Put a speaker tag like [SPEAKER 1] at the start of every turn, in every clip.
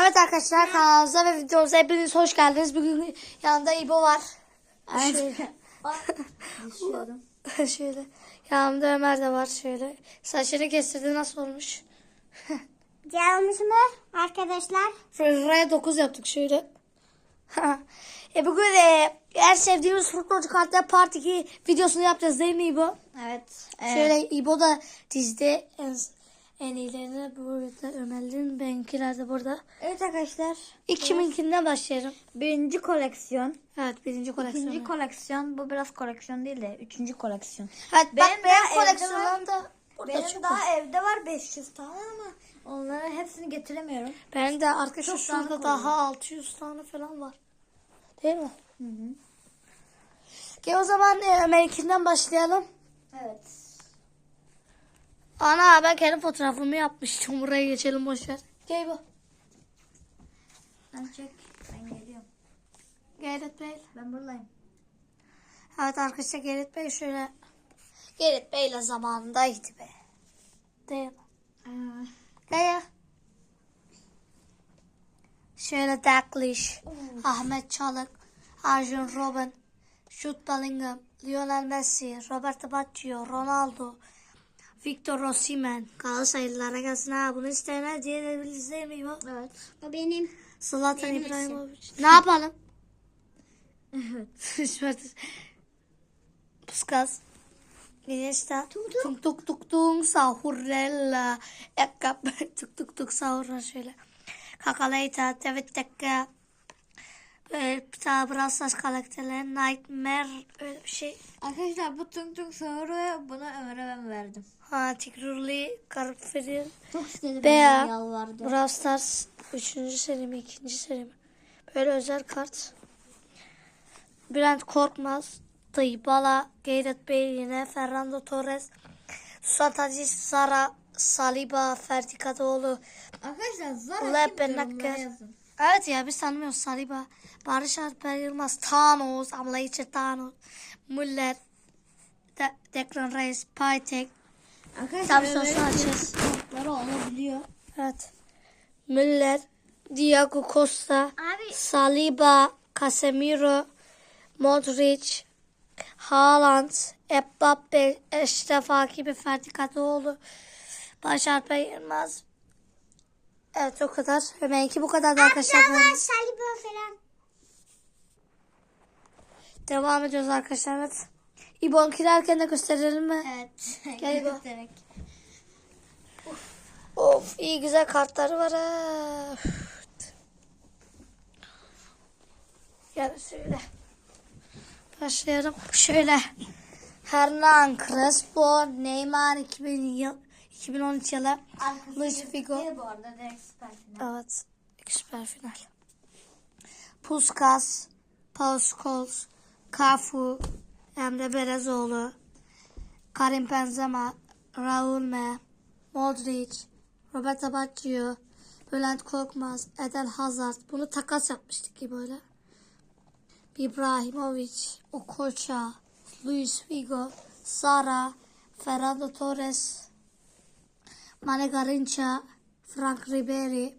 [SPEAKER 1] Evet arkadaşlar kanalımıza ve videomuza hepiniz hoş geldiniz. Bugün yanında İbo var. Şöyle.
[SPEAKER 2] Düşüyorum.
[SPEAKER 1] şöyle. Yanımda Ömer de var şöyle. Saçını kestirdi nasıl olmuş?
[SPEAKER 2] Gelmiş mi arkadaşlar?
[SPEAKER 1] R'ye 9 yaptık şöyle. e bugün e, en sevdiğimiz futbolcu kartlar part 2 videosunu yapacağız değil mi İbo?
[SPEAKER 2] Evet.
[SPEAKER 1] Şöyle İbo da dizde en, en iyilerini burada Ömer'in benimkiler de burada.
[SPEAKER 2] Evet arkadaşlar.
[SPEAKER 1] İlk kiminkinden başlayalım.
[SPEAKER 2] Birinci koleksiyon.
[SPEAKER 1] Evet birinci koleksiyon.
[SPEAKER 2] İkinci koleksiyon. Bu biraz koleksiyon değil de üçüncü koleksiyon.
[SPEAKER 1] Evet bak
[SPEAKER 2] Benim
[SPEAKER 1] benim,
[SPEAKER 2] daha evde
[SPEAKER 1] koleksiyonum da burada
[SPEAKER 2] Benim
[SPEAKER 1] çok
[SPEAKER 2] daha
[SPEAKER 1] var.
[SPEAKER 2] evde var 500 tane ama onların hepsini getiremiyorum.
[SPEAKER 1] Benim de arkadaşlar şurada
[SPEAKER 2] dağınık
[SPEAKER 1] daha 600 tane falan var. Değil mi?
[SPEAKER 2] Hı hı.
[SPEAKER 1] Gel o zaman e, Ömer'ikinden başlayalım.
[SPEAKER 2] Evet.
[SPEAKER 1] Ana ben kendi fotoğrafımı yapmıştım. Buraya geçelim boşver. Gel bu.
[SPEAKER 2] Sen çek. Ben geliyorum.
[SPEAKER 1] Gerrit Bey.
[SPEAKER 2] Ben buradayım.
[SPEAKER 1] Evet arkadaşlar Gerrit Bey şöyle. Gerrit Bey'le zamanındaydı be. Değil mi?
[SPEAKER 2] Ee,
[SPEAKER 1] Gel. Şöyle Dalglish, Ahmet Çalık, Arjun Robin, Jude Bellingham, Lionel Messi, Roberto Baggio, Ronaldo, Victor Osimhen. Galatasaraylılara gelsin ha. Bunu isteyenler diyebiliriz değil mi bu?
[SPEAKER 2] evet. O benim.
[SPEAKER 1] Zlatan
[SPEAKER 2] Benim
[SPEAKER 1] İbrahimovic. Ne yapalım?
[SPEAKER 2] Evet.
[SPEAKER 1] Puskas. Iniesta.
[SPEAKER 2] Tung tung.
[SPEAKER 1] Tung tuk tuk tung sahurella. Ekap. Tuk tuk tuk sahurra şöyle. Kakaleyta. David Tekka. Böyle bir tane Brassas karakterleri. Nightmare. Öyle bir şey.
[SPEAKER 2] Arkadaşlar bu tung tung soru bunu Ömer'e ben verdim.
[SPEAKER 1] Ha Tigrurli. Garfiril.
[SPEAKER 2] Çok istedim.
[SPEAKER 1] Bea. yalvardı. Brawl Stars. Üçüncü seri mi? ikinci seri mi? Böyle özel kart. Bülent Korkmaz. Dybala. Gareth Bale yine. Fernando Torres. Suat Aziz. Sara. Saliba. Ferdi Kadıoğlu.
[SPEAKER 2] Arkadaşlar zar
[SPEAKER 1] Ulan ben nakker. Evet ya biz tanımıyoruz Saliba. Barış Alper Yılmaz. Thanos. Amlayıcı Thanos. Müller. De Declan Reis. Paytek.
[SPEAKER 2] Arkadaşlar
[SPEAKER 1] Samsun Sanchez.
[SPEAKER 2] kartları olabiliyor.
[SPEAKER 1] Evet. Müller. Diego Costa.
[SPEAKER 2] Abi
[SPEAKER 1] Saliba, Casemiro, Modric, Haaland, Mbappe, Eşref Hakimi, Ferdi Kadıoğlu, Alper Yılmaz. Evet o kadar. Ömer'inki bu kadar arkadaşlar.
[SPEAKER 2] Saliba falan.
[SPEAKER 1] Devam ediyoruz arkadaşlar. Evet. İbonkilerken de gösterelim mi?
[SPEAKER 2] Evet.
[SPEAKER 1] Gel İbo.
[SPEAKER 2] Göstererek.
[SPEAKER 1] Of iyi güzel kartları var ha. Gel şöyle. Başlayalım. Şöyle. Hernan Crespo, Neymar 2000 yıl, 2013 yılı. Luis Figo.
[SPEAKER 2] Bu arada direkt süper final.
[SPEAKER 1] Evet. Süper final. Puskas, Paul Scholes, Cafu, Emre Belezoğlu, Karim Benzema, Raul Me, Modric, Roberto Baggio, Bülent Korkmaz, Eden Hazard. Bunu takas yapmıştık ki böyle. İbrahimovic, Okocha, Luis Figo, Sara, Fernando Torres, Mane Garincha, Frank Ribery,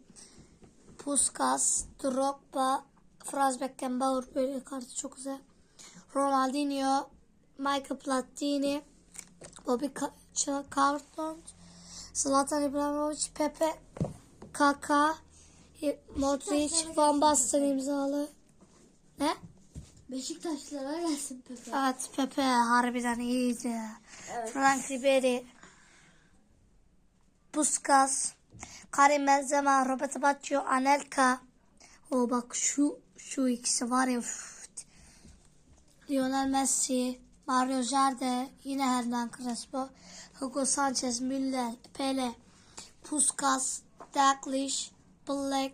[SPEAKER 1] Puskas, Drogba, Franz Beckenbauer böyle kartı çok güzel. Ronaldinho, Michael Platini, Bobby Carlton, Zlatan İbrahimovic, Pepe, Kaka, Modric, Van Basten imzalı. Ne?
[SPEAKER 2] Beşiktaşlara gelsin Pepe.
[SPEAKER 1] Evet Pepe harbiden iyiydi. Frank Ribery, Puskas, Karim Benzema, Roberto Baggio, Anelka. O bak şu şu ikisi var ya. üf. Lionel Messi, Mario Jarde, yine Hernan Crespo, Hugo Sanchez, Müller, Pele, Puskas, Dalglish, Black,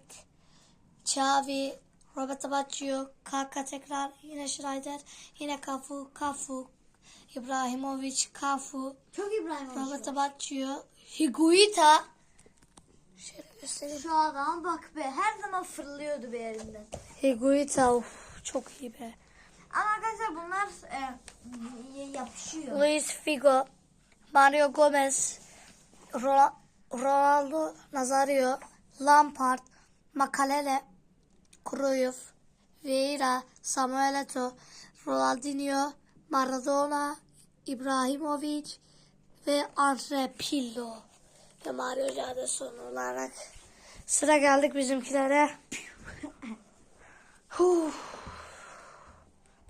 [SPEAKER 1] Xavi, Roberto Baggio, Kaka tekrar, yine Schneider, yine Cafu, Cafu, İbrahimovic, Cafu,
[SPEAKER 2] Çok İbrahim
[SPEAKER 1] Roberto Baggio, Higuita. Şöyle göstereyim.
[SPEAKER 2] Şu adam bak be her zaman fırlıyordu bir yerinden.
[SPEAKER 1] Higuita of, çok iyi be.
[SPEAKER 2] Ama arkadaşlar bunlar e, yapışıyor.
[SPEAKER 1] Luis Figo, Mario Gomez, Ro- Ronaldo Nazario, Lampard, Makalele, Cruyff, Vieira, Samuel Eto'o, Ronaldinho, Maradona, İbrahimovic ve Andre Pirlo ve Mario Jade son olarak sıra geldik bizimkilere. Huh.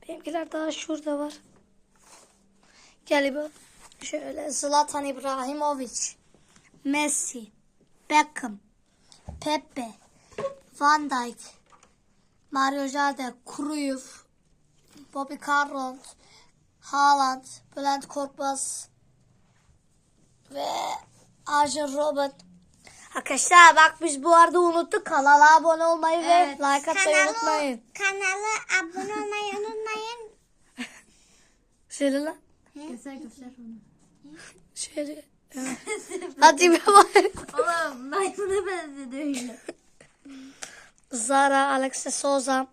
[SPEAKER 1] Benimkiler daha şurada var. Gel bu. Şöyle Zlatan İbrahimovic, Messi, Beckham, Pepe, Van Dijk, Mario Jade, Cruyff, Bobby Carroll, Haaland, Bülent Korkmaz ve Arjen Robben. Arkadaşlar bak biz bu arada unuttuk. Kanala abone olmayı
[SPEAKER 2] Evet.
[SPEAKER 1] ve like atmayı unutmayın.
[SPEAKER 2] Kanala abone olmayı unutmayın.
[SPEAKER 1] Şöyle lan.
[SPEAKER 2] Göster göster onu.
[SPEAKER 1] Şöyle. Hadi bir bak.
[SPEAKER 2] Oğlum maymuna benzedi öyle.
[SPEAKER 1] Zara, Alexa Souza.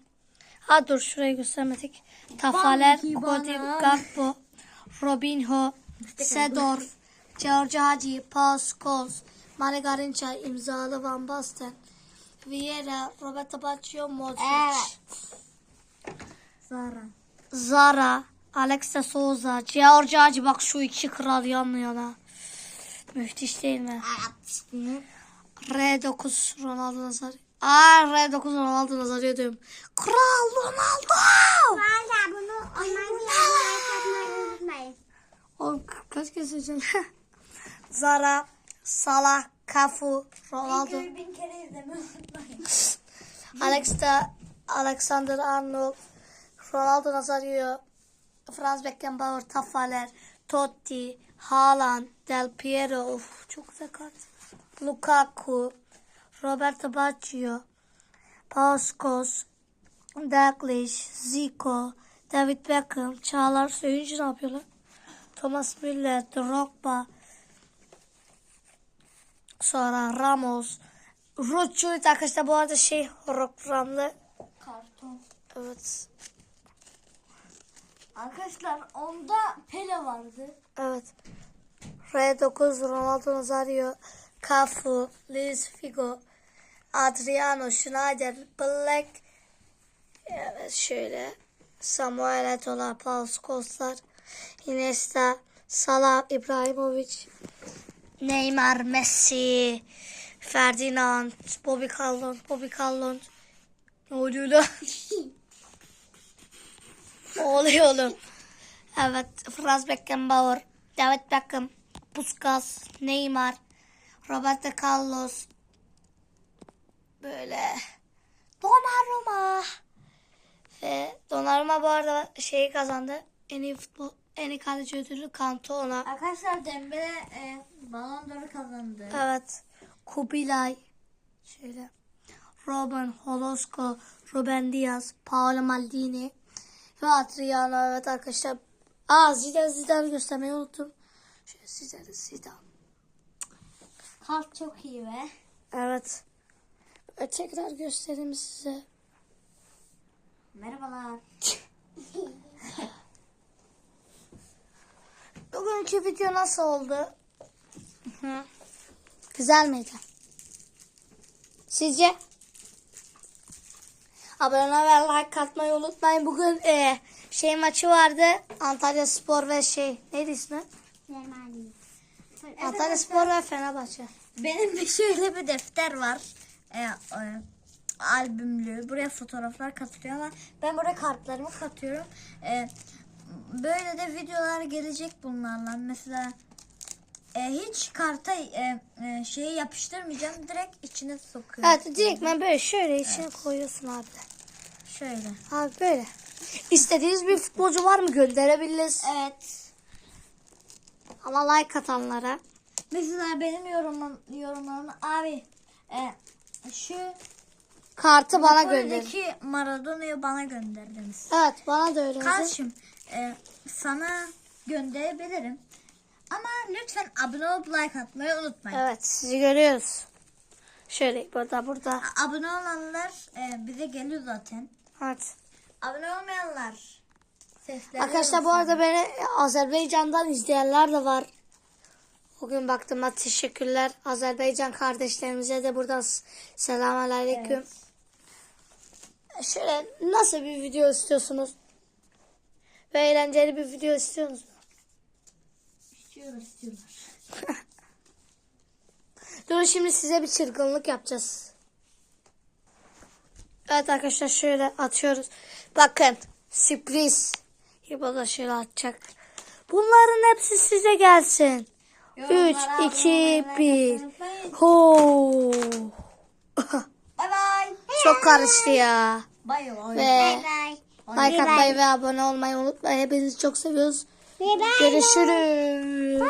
[SPEAKER 1] Ha dur şurayı göstermedik. Tafaler, Cody. Gakpo, Robinho, Sedorf, George Hagi, Paul Scholes, Mane Garinca imzalı Van Basten, Vieira, Roberto Baggio, Modric,
[SPEAKER 2] Evet. Zara.
[SPEAKER 1] Zara, Alexa Souza, George Hagi bak şu iki kral yan yana. Müthiş değil mi?
[SPEAKER 2] Evet.
[SPEAKER 1] R9 Ronaldo Nazario. Aa R9 Ronaldo Nazario diyorum. Kral Ronaldo.
[SPEAKER 2] Valla bunu ondan unutmayın.
[SPEAKER 1] Oğlum kaç kez söyleyeceğim? Zara, Salah, Cafu, Ronaldo.
[SPEAKER 2] bin kere izlemeyi unutmayın.
[SPEAKER 1] Alex da Alexander Arnold, Ronaldo Nazario, Franz Beckenbauer, Tafaler, Totti, Haaland, Del Piero, of çok güzel kart. Lukaku, Roberto Baggio, Pascos, Dalglish, Zico, David Beckham, Çağlar Söyüncü ne yapıyorlar? Thomas Müller, Drogba, sonra Ramos, Ruçulit arkadaşlar bu arada şey hologramlı.
[SPEAKER 2] Karton.
[SPEAKER 1] Evet.
[SPEAKER 2] Arkadaşlar onda Pele vardı.
[SPEAKER 1] Evet. R9 Ronaldo Nazario, Cafu, Luis Figo, Adriano, Schneider, Black. Evet şöyle. Samuel Eto'lar, Paul Scholes'lar, Iniesta, Salah, İbrahimovic, Neymar, Messi, Ferdinand, Bobby Callon, Bobby Callon. Ne oluyor lan? oluyor oğlum? Evet, Franz Beckenbauer, David Beckham, Puskas, Neymar, Roberto Carlos. Böyle Donnarumma. Ve Donnarumma bu arada şeyi kazandı. En iyi futbol, en iyi kaleci ödülü Cantona.
[SPEAKER 2] Arkadaşlar Dembele e, Ballon d'Or'u kazandı.
[SPEAKER 1] Evet. Kubilay. Şöyle. Robin Holosko, Ruben Diaz, Paolo Maldini ve Adriano. Evet arkadaşlar. Aa Zidane Zidane göstermeyi unuttum. Şöyle Zidane Zidane.
[SPEAKER 2] Kart çok iyi be.
[SPEAKER 1] Evet. Tekrar göstereyim size.
[SPEAKER 2] Merhabalar.
[SPEAKER 1] Bugünkü video nasıl oldu? Hı. Güzel miydi? Sizce? Abone ve like atmayı unutmayın. Bugün e, şey maçı vardı. Antalya Spor ve şey neydi ismi? Antalya Spor ve Fenerbahçe.
[SPEAKER 2] Benim de şöyle bir defter var. E, e, albümlü. Buraya fotoğraflar katılıyor ama ben buraya kartlarımı katıyorum. E, böyle de videolar gelecek bunlarla. Mesela e, hiç karta e, e, şeyi yapıştırmayacağım. Direkt içine sokuyorum.
[SPEAKER 1] Evet direkt ben böyle şöyle içine koyuyorsun abi.
[SPEAKER 2] Şöyle.
[SPEAKER 1] Abi böyle. İstediğiniz bir futbolcu var mı gönderebiliriz.
[SPEAKER 2] Evet.
[SPEAKER 1] Ama like atanlara.
[SPEAKER 2] Mesela benim yorumum, yorumlarım abi e, şu
[SPEAKER 1] Kartı bana.
[SPEAKER 2] Napoli'deki Maradona'yı bana gönderdiniz.
[SPEAKER 1] Evet bana da öyle.
[SPEAKER 2] Kardeşim e, sana gönderebilirim. Ama lütfen abone olup like atmayı unutmayın.
[SPEAKER 1] Evet sizi görüyoruz. Şöyle burada burada.
[SPEAKER 2] Abone olanlar e, bize geliyor zaten.
[SPEAKER 1] Evet.
[SPEAKER 2] Abone olmayanlar sesleri
[SPEAKER 1] Arkadaşlar bu arada beni Azerbaycan'dan izleyenler de var. Bugün baktığıma teşekkürler. Azerbaycan kardeşlerimize de buradan selamun aleyküm. Şöyle nasıl bir video istiyorsunuz? Ve eğlenceli bir video istiyorsunuz mu?
[SPEAKER 2] İstiyorlar istiyorlar.
[SPEAKER 1] Dur şimdi size bir çırgınlık yapacağız. Evet arkadaşlar şöyle atıyoruz. Bakın sürpriz. İbo da şöyle atacak. Bunların hepsi size gelsin. 3, 2, 1. Ho. Çok karıştı ya.
[SPEAKER 2] Bay bay.
[SPEAKER 1] Ve like atmayı ve abone olmayı unutmayın. Hepinizi çok seviyoruz. Görüşürüz.